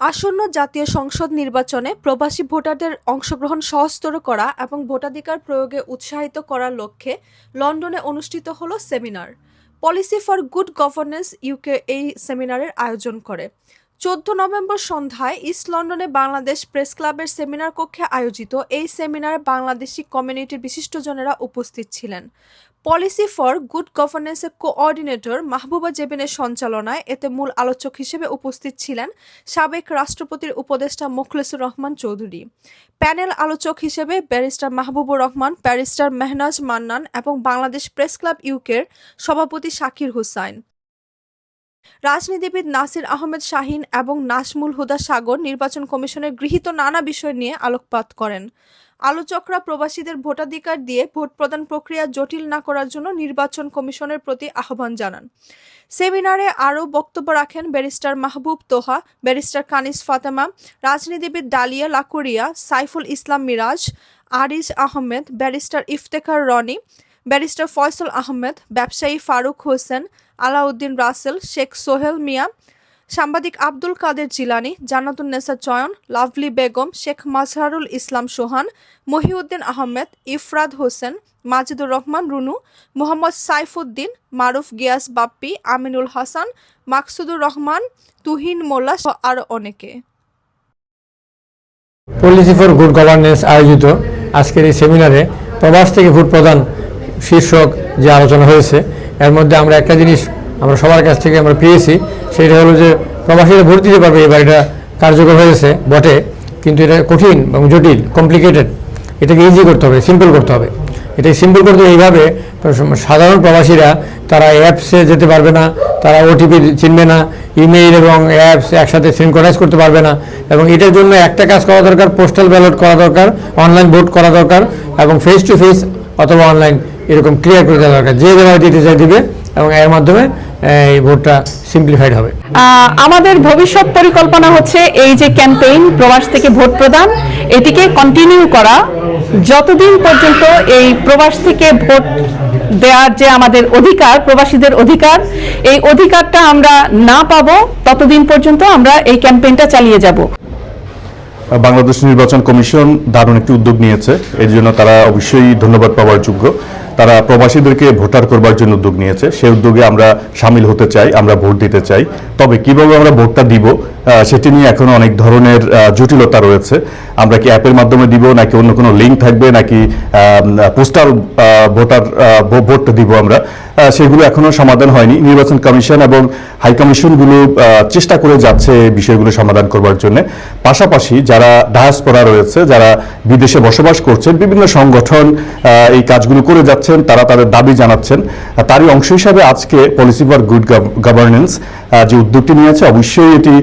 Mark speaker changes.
Speaker 1: আসন্ন জাতীয় সংসদ নির্বাচনে প্রবাসী ভোটারদের অংশগ্রহণ সহজতর করা এবং ভোটাধিকার প্রয়োগে উৎসাহিত করার লক্ষ্যে লন্ডনে অনুষ্ঠিত হলো seminar. Policy for good governance UK এই সেমিনারের আয়োজন করে। চোদ্দ নভেম্বর সন্ধ্যায় ইস্ট লন্ডনে বাংলাদেশ প্রেস ক্লাবের সেমিনার কক্ষে আয়োজিত এই সেমিনারে বাংলাদেশি কমিউনিটির বিশিষ্টজনেরা উপস্থিত ছিলেন। পলিসি ফর গুড গভর্নেন্সের কোঅর্ডিনেটর মাহবুবা জেবিনের সঞ্চালনায় এতে মূল আলোচক হিসেবে উপস্থিত ছিলেন সাবেক রাষ্ট্রপতির উপদেষ্টা মোখলেসুর রহমান চৌধুরী। প্যানেল আলোচক হিসেবে ব্যারিস্টার মাহবুবুর রহমান, ব্যারিস্টার মেহনাজ মান্নান এবং বাংলাদেশ প্রেস ক্লাব ইউকের সভাপতি শাকির হুসাইন। রাজনীতিবিদ নাসির আহমেদ শাহিন এবং নাসমুল হুদা সাগর নির্বাচন কমিশনের গৃহীত নানা বিষয় নিয়ে আলোকপাত করেন। আলোচকরা প্রবাসীদের ভোটাধিকার দিয়ে ভোট প্রদান প্রক্রিয়া জটিল না করার জন্য নির্বাচন কমিশনের প্রতি আহ্বান জানান। সেমিনারে আরও বক্তব্য রাখেন ব্যারিস্টার মাহবুব তোহা, ব্যারিস্টার কানিস ফাতেমা, রাজনীতিবিদ ডালিয়া লাকুরিয়া, সাইফুল ইসলাম মিরাজ, আরিজ আহমেদ, ব্যারিস্টার ইফতেখার রনি ব্যারিস্টার ফয়সল আহমেদ, ব্যবসায়ী ফারুক হোসেন, আলাউদ্দিন রাসেল, শেখ সোহেল মিয়া, সাংবাদিক আব্দুল কাদের জিলানি জান্নাতুন্নেসা চয়ন, লাভলি বেগম, শেখ মাজহারুল ইসলাম সোহান, মহিউদ্দিন আহমেদ ইফরাদ হোসেন, মাজিদুর রহমান রুনু, মোহাম্মদ সাইফুদ্দিন, মারুফ গিয়াস বাপ্পি, আমিনুল হাসান, মাকসুদুর রহমান, তুহিন মোল্লা আরও অনেকে।
Speaker 2: পলিসি ফর গুড গভর্নেন্স আয়োজিত আজকের এই সেমিনারে প্রবাস থেকে ভোট প্রদান শীর্ষক যে আলোচনা হয়েছে, এর মধ্যে আমরা একটা জিনিস আমরা সবার কাছ থেকে আমরা পেয়েছি, সেটা হলো যে প্রবাসীরা ভোট দিতে পারবে এবার এটা কার্যকর হয়েছে বটে, কিন্তু এটা কঠিন এবং জটিল কমপ্লিকেটেড এটাকে ইজি করতে হবে সিম্পল করতে হবে। এটাকে সিম্পল করতে এইভাবে সাধারণ প্রবাসীরা, তারা অ্যাপসে যেতে পারবে না, তারা ওটিপি চিনবে না ইমেইল এবং অ্যাপস একসাথে সিনক্রোনাইজ করতে পারবে না, এবং এটার জন্য একটা কাজ করা দরকার পোস্টাল ব্যালট করা দরকার অনলাইন ভোট করা দরকার, এবং ফেস টু ফেস অথবা অনলাইন এরকম ক্লিয়ার করে দেওয়া দরকার। যে যেভাবে দিতে চাই দিবে এবং এর মাধ্যমে এই ভোটটা সিম্পলিফাইড হবে।
Speaker 3: আমাদের ভবিষ্যৎ পরিকল্পনা হচ্ছে এই যে ক্যাম্পেইন প্রবাস থেকে ভোট প্রদান এটিকে কন্টিনিউ করা। যতদিন পর্যন্ত এই প্রবাস থেকে ভোট দেওয়ার যে আমাদের অধিকার প্রবাসীদের অধিকার এই অধিকারটা আমরা না পাবো ততদিন পর্যন্ত আমরা এই ক্যাম্পেইনটা চালিয়ে যাব।
Speaker 4: বাংলাদেশ নির্বাচন কমিশন দারুণ একটি উদ্যোগ নিয়েছে। এর জন্য তারা অবশ্যই ধন্যবাদ পাওয়ার যোগ্য। তারা প্রবাসীদেরকে ভোটার করবার জন্য উদ্যোগ নিয়েছে। সেই উদ্যোগে আমরা সামিল হতে চাই, আমরা ভোট দিতে চাই। তবে কীভাবে আমরা ভোটটা দিব সেটি নিয়ে এখনও অনেক ধরনের জটিলতা রয়েছে। আমরা কি অ্যাপের মাধ্যমে দিব, নাকি অন্য কোনো লিঙ্ক থাকবে, নাকি পোস্টাল ভোটার ভোটটা দিব আমরা? সেগুলো এখনও সমাধান হয়নি। নির্বাচন কমিশন এবং হাই কমিশনগুলো চেষ্টা করে যাচ্ছে বিষয়গুলো সমাধান করবার জন্য। পাশাপাশি যারা ডায়াসপোরা রয়েছে, যারা বিদেশে বসবাস করছেন, বিভিন্ন সংগঠন এই কাজগুলো করে যাচ্ছেন, তারা তাদের দাবি জানাচ্ছেন। তারই অংশ হিসাবে আজকে পলিসি ফর গুড গভর্নেন্স যে উদ্যোগটি নিয়েছে অবশ্যই এটি